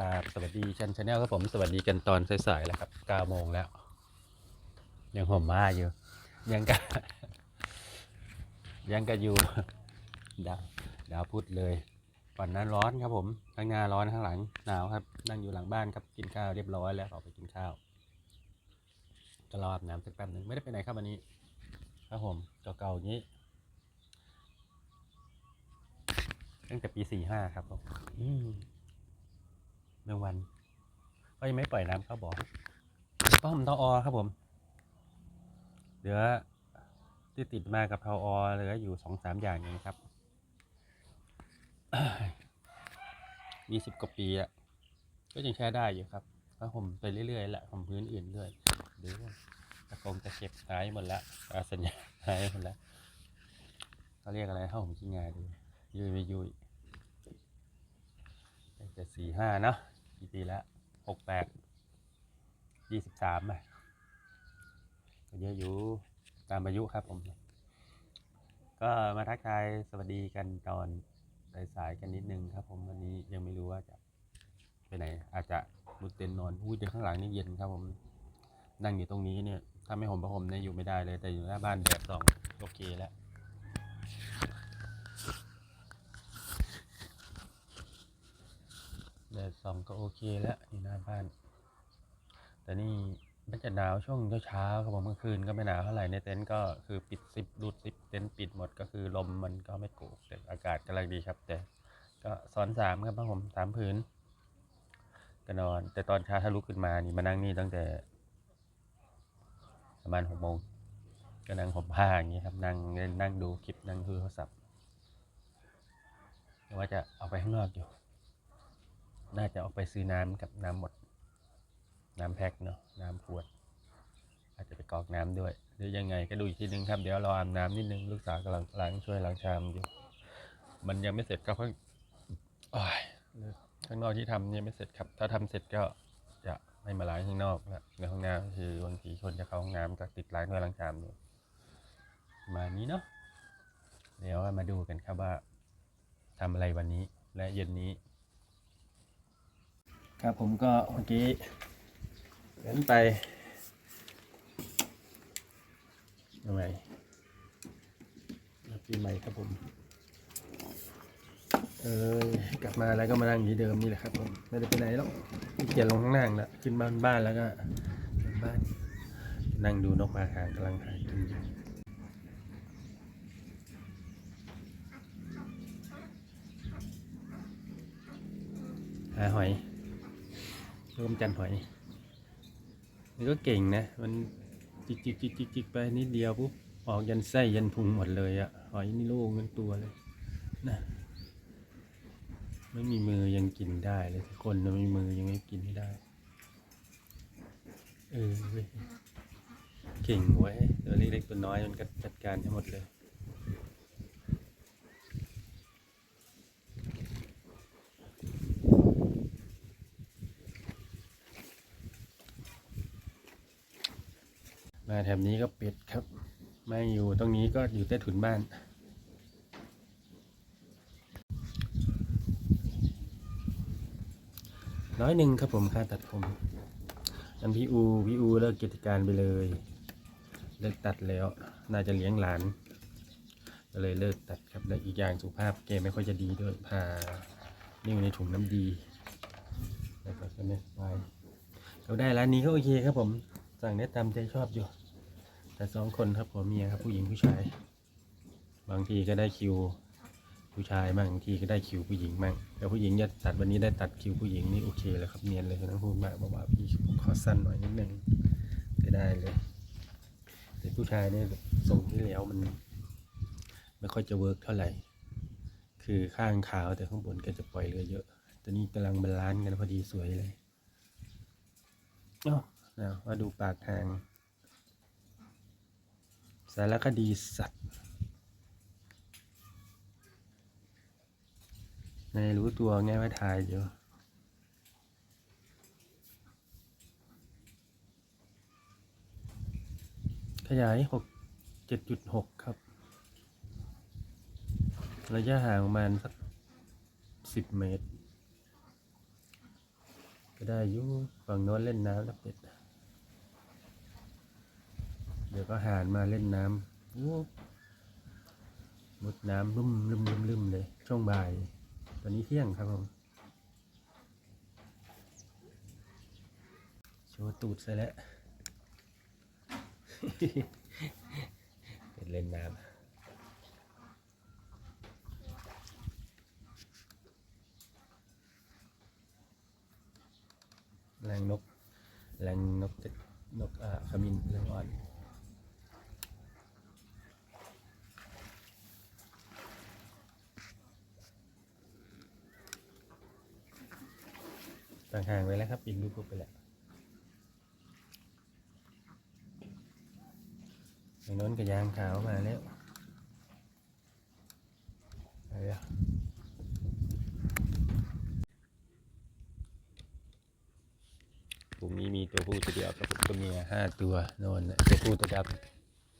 ครับสวัสดีชันชาแนลครับผมสวัสดีกันตอนสายๆแล้วครับ9โมงแล้ว ยังห่มผ้าอยู่ ยังกะยังกะอยู่ดาวดาวพุธเลยวันนั้นร้อนครับผมข้างหน้าร้อนข้างหลังหนาวครับ นั่งอยู่หลังบ้านครับกินข้าวเรียบร้อยแล้วออกไปกินข้าวจะรออาบน้ำสักแป๊บหนึ่งไม่ได้ไปไหนครับวันนี้ครับผมเก่าๆอย่างนี้ตั้งแต่ปีสี่ห้าครับผม อืมเมื่อวัน ก็ยังไม่ปล่อยน้ำเข้าบ่อป้อมทออครับผม เหลือที่ติดมากับทออเหลืออยู่สองสามอย่างเองครับยี่สิบกว่าปีอะก็ยังใช้ได้อยู่ครับก็ผมไปเรื่อยๆแหละผมพื้นอื่นเรื่อยเดี๋ยวตะกงตะเข็บหายหมดละอาสัญญาหายหมดละเขาเรียกอะไรถ้าผมคิดงานดูยุยไม่ยุย ตั้งแต่สี่ห้าเนาะกี่ปีแล้วหกแปดยี่สิบสามอะเยอะอยู่ตามอายุครับผม ก็มาทักทายสวัสดีกันตอนสายๆกันนิดนึงครับ ผมวันนี้ยังไม่รู้ว่าจะไปไหน อาจจะมุดเต็นนอนอุ้ยเดี๋ยวข้างหลังนี่เย็นครับผมนั่งอยู่ตรงนี้เนี่ย ถ้าไม่ห่มผ้าห่มเนี่ยอยู่ไม่ได้เลยแต่อยู่หน้าบ้านแดดส่องโอเคแล้ว ดดส่องก็โอเคแล้วอยู่หน้าบ้าน แต่นี่มันจะหนาวช่วงเช้าครับผมกลางคืนก็ไม่หนาวเท่าไหร่ในเต็นท์ก็คือปิดซิปรูดซิปเต็นท์ปิดหมดก็คือลมมันก็ไม่โกกแต่อากาศกำลังดีครับ แต่ก็ซ้อนสามครับผมสามผืนก็นอน แต่ตอนเช้าถ้าลุกขึ้นมานี่มานั่งนี่ตั้งแต่ประมาณหกโมงก็นั่งห่มผ้าอย่างนี้ครับนั่งเล่นนั่งดูคลิปนั่งดูโทรศัพท์ว่าจะออกไปข้างนอกอยู่ น่าจะออกไปซื้อน้ำกับน้ำหมด น้ำแพ็คเนาะน้ำขวด อาจจะไปกรอกน้ำด้วยหรือยังไงก็ดูอีกทีนึงครับ เดี๋ยวรออาบน้ำนิดนึงลูกสาวกำลังล้างช่วยล้างชามอยู่ มันยังไม่เสร็จก็เพิ่งข้างนอกที่ทำยังไม่เสร็จครับ ถ้าทำเสร็จก็จะไม่มาล้างข้างนอกแล้วในห้องน้ำคือบางทีคนจะเข้าห้องน้ำก็ติดล้างถ้วยล้างชามอยู่มานี้เนาะเดี๋ยวมาดูกันครับว่าทำอะไรวันนี้และเย็นนี้ ครับผมก็เมื่อกี้เดินไปยังไงปีใหม่ครับผม เออกลับมาแล้วก็มานั่งที่เดิมนี่แหละครับผมไม่ได้ไปไหนหรอกขี้เกียจลงข้างล่างแล้วขึ้นบ้านบ้านแล้วก็บ้านนั่งดูนกอาหารกำลังหากินอยู่หาหอย ร่วมจันหอยนี่ก็เก่งนะ มันจิกจิกจิกจิกจิกไปนิดเดียวปุ๊บออกยันไส้ยันพุงหมดเลยอะหอยนี่โล่งทั้งตัวเลยนะไม่มีมือยังกินได้เลยคนไม่มีมือยังไม่กินไม่ได้เออเก่งไว้ยตัวเล็กๆตัวน้อยมันก็จัดการให้หมดเลย มาแถบนี้ก็เป็ดครับ ไม่อยู่ตรงนี้ก็อยู่ใต้ถุนบ้าน ร้อยหนึ่งครับผมค่าตัดผมอันพี่อูพี่อูเลิกกิจการไปเลย เลิกตัดแล้ว น่าจะเลี้ยงหลานก็เลยเลิกตัดครับและอีกอย่างสุขภาพแกไม่ค่อยจะดีด้วยพานิ่วในถุงน้ำดีแล้วก็จะไม่สบายเราได้ร้านนี้ก็โอเคครับผม สั่งได้ตามใจชอบอยู่ แต่สองคนครับผมเมียครับผู้หญิงผู้ชาย บางทีก็ได้คิวผู้ชายบ้างบางทีก็ได้คิวผู้หญิงบ้างแต่ผู้หญิงจะตัดวันนี้ได้ตัดคิวผู้หญิงนี่โอเคเลยครับเนียนเลยไม่ต้งพูดมากบอกว่าพี่ผมขอสั้นหน่อยนิดนึงก็ได้เลยแต่ผู้ชายเนี่ยทรงที่แล้วมัน ไม่ค่อยจะเวิร์กเท่าไหร่ คือข้างขาวแต่ข้างบนก็จะปล่อยเรือเยอะต่นี่กำลังบาลานซ์กันพอดีสวยเลยเอ้าเอามาดูปากทาง สารคดีสัตว์ไม่รู้ตัวไงว่าถ่ายอยู่ขยายหกเจ็ดจุดหกครับ ระยะห่างประมาณสักสิบเมตร ก็ได้อยู่ฝั่งโน้นเล่นน้ำแล้วเป็ด เดี๋ยวก็หานมาเล่นน้ำมุดน้ำลุ่มลุ่มลุ่มลุ่มเลย ช่วงบ่าย ตอนนี้เที่ยงครับผม โชว์ตูดซะแล้ว เป็นเล่นน้ำแรงนกแรงนกนกอ่าขมิ้นเรื่องอ่อน ต่างห่างไว้แล้วครับปิดลูกไปแล้วไอ้นนท์กับยางขาวมาแล้วไปแล้วกลุ่มนี้มีตัวผู้ตัวเดียวกับตัวเมียห้าตัวโน่นน่ะตัวผู้ตัวด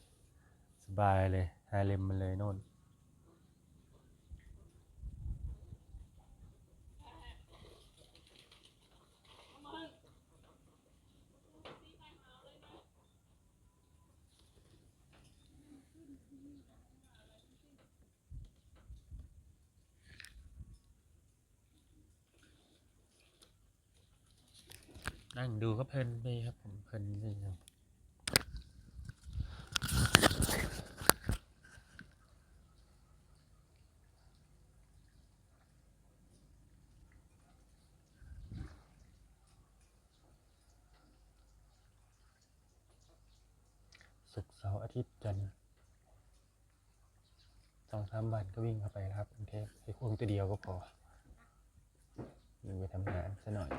ำสบายเลยฮาเลมมันเลยโน่น นั่งดูก็เพลินไปครับผมเพลินไปครับศุกร์เสาร์อาทิตย์จันทร์สองสามวันก็วิ่งเข้าไปครับกรุงเทพให้ควงตัวเดียวก็พอวิ่งไปทำงานซะหน่อย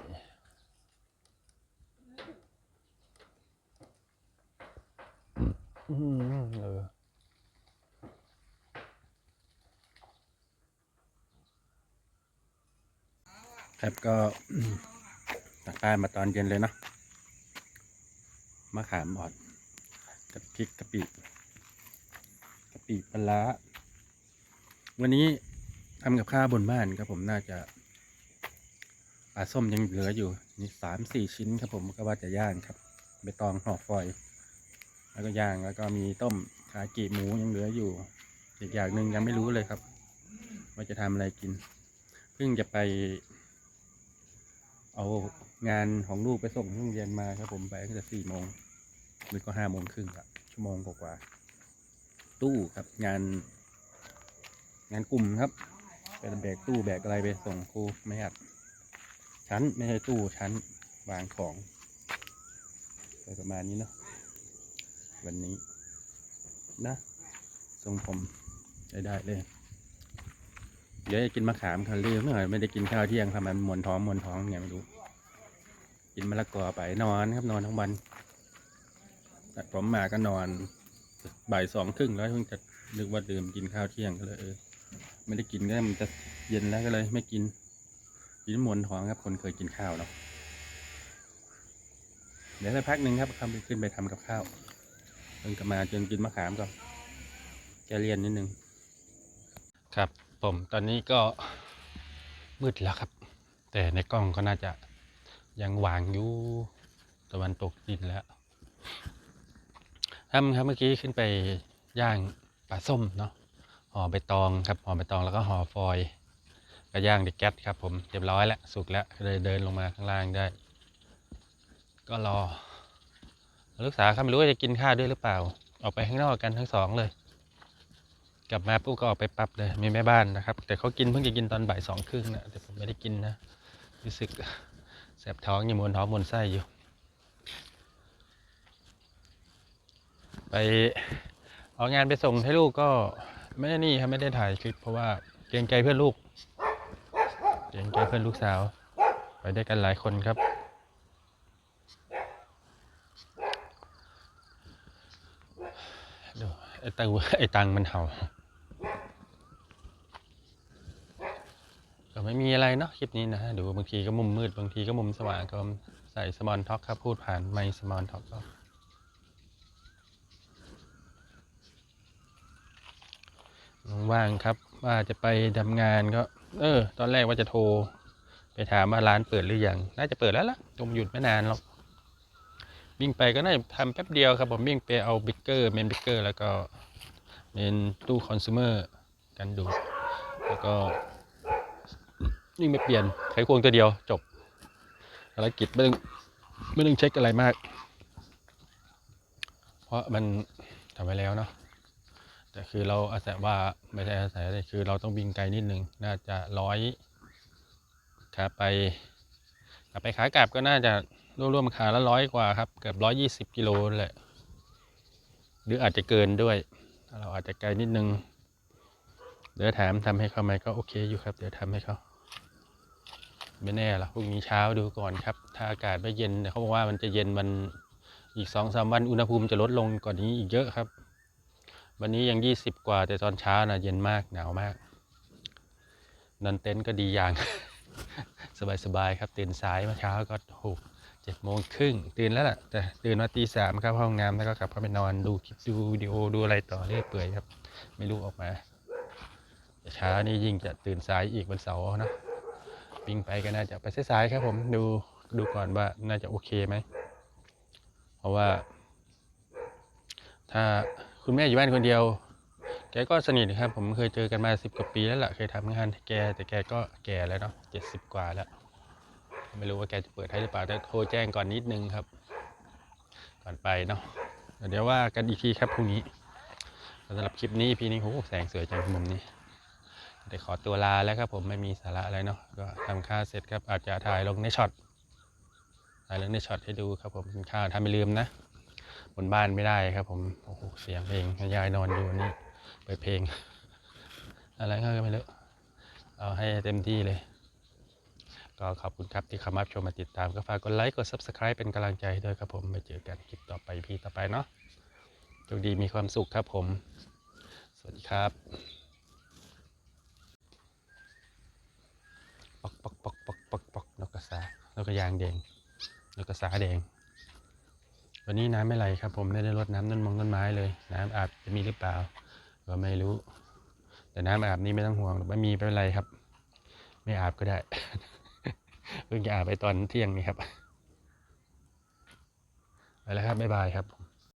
อืมเออครับก็ตักได้มาตอนเย็นเลยเนาะมะขามอ่อนกับพริกกะปิกะปิปลาร้าวันนี้ทำกับข้าวบนบ้านครับผมน่าจะปลาส้มยังเหลืออยู่นี่สามสี่ชิ้นครับผมก็ว่าจะย่างครับใบตองห่อฟอย แล้วก็ย่างแล้วก็มีต้มขากีหมูยังเหลืออยู่ อีกอย่างหนึ่งยังไม่รู้เลยครับ ว่าจะทำอะไรกิน เพิ่งจะไป เอางานของลูกไปส่งที่โรงเรียนมาครับผมไปตั้งแต่สี่โมงหรือก็ห้าโมงครึ่งครับชั่วโมงกว่าตู้ครับงาน งานกลุ่มครับไปแบกตู้แบกอะไรไปส่งครูไม่หัดชั้นไม่ใช่ตู้ชั้นวางของไปประมาณนี้เนาะ วันนี้ นะทรงผมได้ได้เลย เดี๋ยวจะกินมะขามคันลืมหน่อยไม่ได้กินข้าวเที่ยงทำไมมันมวนท้องมวนท้องไงไม่รู้ กินมะละกอไปนอนครับนอนทั้งวันตัดผมมาก็นอนบ่ายสองครึ่งแล้วเพิ่งจะนึกว่าดื่มกินข้าวเที่ยงก็เลยเออไม่ได้กินก็มันจะเย็นแล้วก็เลย ไม่กินกินมวนท้องครับ คนเคยกินข้าวเนาะเดี๋ยวสักพักหนึ่งครับคำขึ้นไปทำกับข้าว เพิ่งกลับมาจนกินมะขามก่อนแกเรียนนิดนึง ครับผมตอนนี้ก็มืดแล้วครับ แต่ในกล้องก็น่าจะยังหวางอยู่ตะวันตกดินแล้วทำครับเมื่อกี้ขึ้นไปย่างปลาส้มเนาะห่อใบตองครับห่อใบตองแล้วก็ห่อฟอยก็ย่างในแก๊สครับผมเรียบร้อยแล้วสุกแล้วก็เลยเดินลงมาข้างล่างได้ ก็รอ ลูกสาวครับไม่รู้ว่าจะกินข้าวด้วยหรือเปล่า ออกไปข้างนอกกันทั้งสองเลย กลับมาปุ๊บก็ออกไปปั๊บเลย มีแม่บ้านนะครับ แต่เขากินเพิ่งจะกินตอนบ่ายสองครึ่งนะแต่ผมไม่ได้กินนะ รู้สึกแสบท้องอยู่มวนท้องมวนไส้อยู่ ไปเอางานไปส่งให้ลูกก็ไม่ได้นี่ครับไม่ได้ถ่ายคลิปเพราะว่าเกรงใจเพื่อนลูกเกรงใจเพื่อนลูกสาว ไปได้กันหลายคนครับ ดู ไอ้ตังไอ้ตังมันเห่า ก็ไม่มีอะไรเนาะคลิปนี้นะฮะดูบางทีก็มุมมืดบางทีก็มุมสว่างก็ใส่สมอนท็อกครับพูดผ่านไมค์สมอนท็อกก็ว่างครับว่าจะไปทำงานก็ เออ ตอนแรกว่าจะโทร ไปถามว่าร้านเปิดหรือยัง น่าจะเปิดแล้วล่ะผมหยุดไม่นานหรอก วิ่งไปก็น่าจะทำแป๊บเดียวครับ ผมวิ่งไปเอาบิ๊กเกอร์เมนบิ๊กเกอร์แล้วก็เมนตู้คอน sumer กันดู แล้วก็วิ่งไปเปลี่ยนไขควงตัวเดียวจบภารกิจไม่ต้องไม่ต้องเช็คอะไรมาก เพราะมันทำไว้แล้วเนาะแต่คือเราอาศัยว่าไม่ใช่อาศัยอะไรคือเราต้องวิ่งไกลนิดนึง น่าจะร้อยขาไปขาไปขากลับก็น่าจะ ร่วมๆขาละร้อยกว่าครับเกือบร้อยยี่สิบกิโลแหละ หรืออาจจะเกินด้วย เราอาจจะไกลนิดนึง เดี๋ยวถามทำให้เขาไหมก็โอเคอยู่ครับ เดี๋ยวทำให้เขาไม่แน่ละพรุ่งนี้เช้าดูก่อนครับ ถ้าอากาศไม่เย็นเขาบอกว่ามันจะเย็นมันอีกสองสามวันอุณหภูมิจะลดลงกว่านนี้อีกเยอะครับ วันนี้ยังยี่สิบกว่าแต่ตอนเช้านะเย็นมากหนาวมากนอนเต็นท์ก็ดีอย่าง สบายๆครับตื่นสายมื่อเช้าก็โห เจ็ดโมงครึ่งตื่นแล้วล่ะ แต่ตื่นมาตีสามเข้าห้องน้ำแล้วก็กลับเข้าไปนอนดูคลิปดูวิดีโอดูอะไรต่อเรื่อยเปื่อยครับ ไม่รู้ออกมาเช้านี่ยิ่งจะตื่นสายอีกวันเสาร์เนะวิ่งไปก็น่าจะไปสายๆครับผมดูดูก่อนว่าน่าจะโอเคไหม เพราะว่า ถ้าคุณแม่อยู่บ้านคนเดียว แกก็สนิทครับ ผมเคยเจอกันมาสิบกว่าปีแล้วล่ะ เคยทำงานแกแต่แกก็แก่แล้วเนาะเจ็ดสิบกว่าแล้ว ไม่รู้ว่าแกจะเปิดให้หรือเปล่าแต่โทรแจ้งก่อนนิดนึงครับ ก่อนไปเนาะเดี๋ยวว่ากันอีกทีครับพรุ่งนี้สำหรับคลิปนี้พี่นี่โหแสงสวยจังมุมนี้เดี๋ยวขอตัวลาแล้วครับผมไม่มีสาระอะไรเนาะก็ทำค่าเสร็จครับอาจจะถ่ายลงในช็อตถ่ายลงในช็อตให้ดูครับผมกินข้าวถ้าไม่ลืมนะ บนบ้านไม่ได้ครับผมโอ้โหเสียงเพลงยายนอนอยู่นี่เปิดเพลง อะไรก็ไม่รู้เอาให้เต็มที่เลย ก็ขอบคุณครับที่เข้ามาชมมาติดตามก็ฝากกดไลค์กด Subscribe เป็นกำลังใจให้ด้วยครับผมไปเจอกันคลิปต่อไปพี่ต่อไปเนาะโชคดีมีความสุขครับผม สวัสดีครับปอกปอกปอกปอกปอกปอกนกกระสานกกระยางแดงนกกระสาแดงวันนี้น้ำไม่ไหลครับ ผมไม่ได้รดน้ำต้นมงต้นไม้เลย น้ำอาบจะมีหรือเปล่า ก็ไม่รู้ แต่น้ำอาบนี่ไม่ต้องห่วงไม่มีไม่เป็นไรครับ ไม่อาบก็ได้ เพิ่งจะอาบไปตอนเที่ยงนี่ครับ ไปแล้วครับ บ๊ายบายครับ